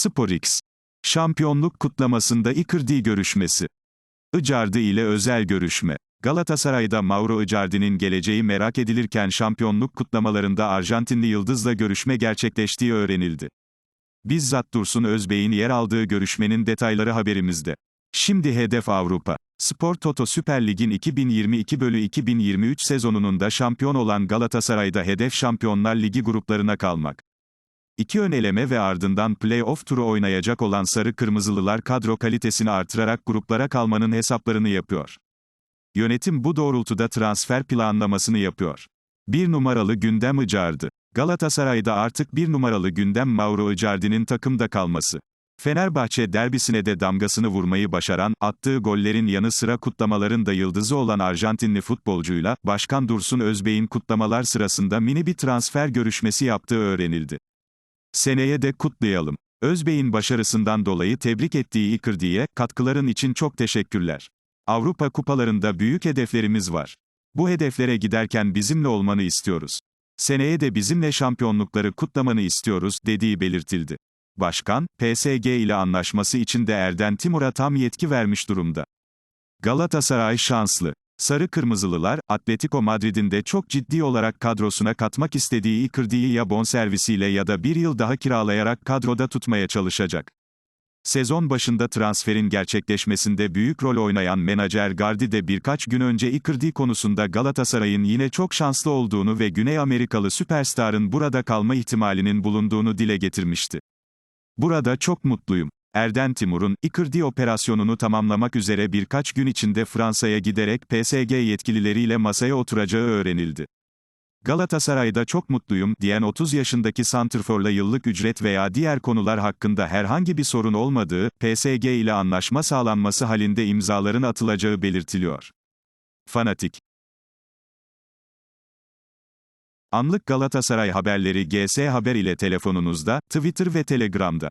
SporX. Şampiyonluk kutlamasında Icardi görüşmesi. Icardi ile özel görüşme. Galatasaray'da Mauro Icardi'nin geleceği merak edilirken şampiyonluk kutlamalarında Arjantinli yıldızla görüşme gerçekleştiği öğrenildi. Bizzat Dursun Özbey'in yer aldığı görüşmenin detayları haberimizde. Şimdi hedef Avrupa. Spor Toto Süper Lig'in 2022 bölü 2023 sezonunun da şampiyon olan Galatasaray'da hedef Şampiyonlar Ligi gruplarına kalmak. İki ön eleme ve ardından play-off turu oynayacak olan Sarı Kırmızılılar kadro kalitesini artırarak gruplara kalmanın hesaplarını yapıyor. Yönetim bu doğrultuda transfer planlamasını yapıyor. Bir numaralı gündem Icardi. Galatasaray'da artık bir numaralı gündem Mauro Icardi'nin takımda kalması. Fenerbahçe derbisine de damgasını vurmayı başaran, attığı gollerin yanı sıra kutlamaların da yıldızı olan Arjantinli futbolcuyla, Başkan Dursun Özbey'in kutlamalar sırasında mini bir transfer görüşmesi yaptığı öğrenildi. Seneye de kutlayalım. Özbey'in başarısından dolayı tebrik ettiği Icardi'ye, katkıların için çok teşekkürler. Avrupa kupalarında büyük hedeflerimiz var. Bu hedeflere giderken bizimle olmanı istiyoruz. Seneye de bizimle şampiyonlukları kutlamanı istiyoruz, dediği belirtildi. Başkan, PSG ile anlaşması için de Erden Timur'a tam yetki vermiş durumda. Galatasaray şanslı. Sarı Kırmızılılar, Atletico Madrid'in de çok ciddi olarak kadrosuna katmak istediği Icardi'yi ya bonservisiyle ya da bir yıl daha kiralayarak kadroda tutmaya çalışacak. Sezon başında transferin gerçekleşmesinde büyük rol oynayan menajer Gardi de birkaç gün önce Icardi konusunda Galatasaray'ın yine çok şanslı olduğunu ve Güney Amerikalı süperstarın burada kalma ihtimalinin bulunduğunu dile getirmişti. Burada çok mutluyum. Erden Timur'un, Icardi operasyonunu tamamlamak üzere birkaç gün içinde Fransa'ya giderek PSG yetkilileriyle masaya oturacağı öğrenildi. Galatasaray'da çok mutluyum, diyen 30 yaşındaki santrforla yıllık ücret veya diğer konular hakkında herhangi bir sorun olmadığı, PSG ile anlaşma sağlanması halinde imzaların atılacağı belirtiliyor. Fanatik Anlık Galatasaray haberleri GS Haber ile telefonunuzda, Twitter ve Telegram'da.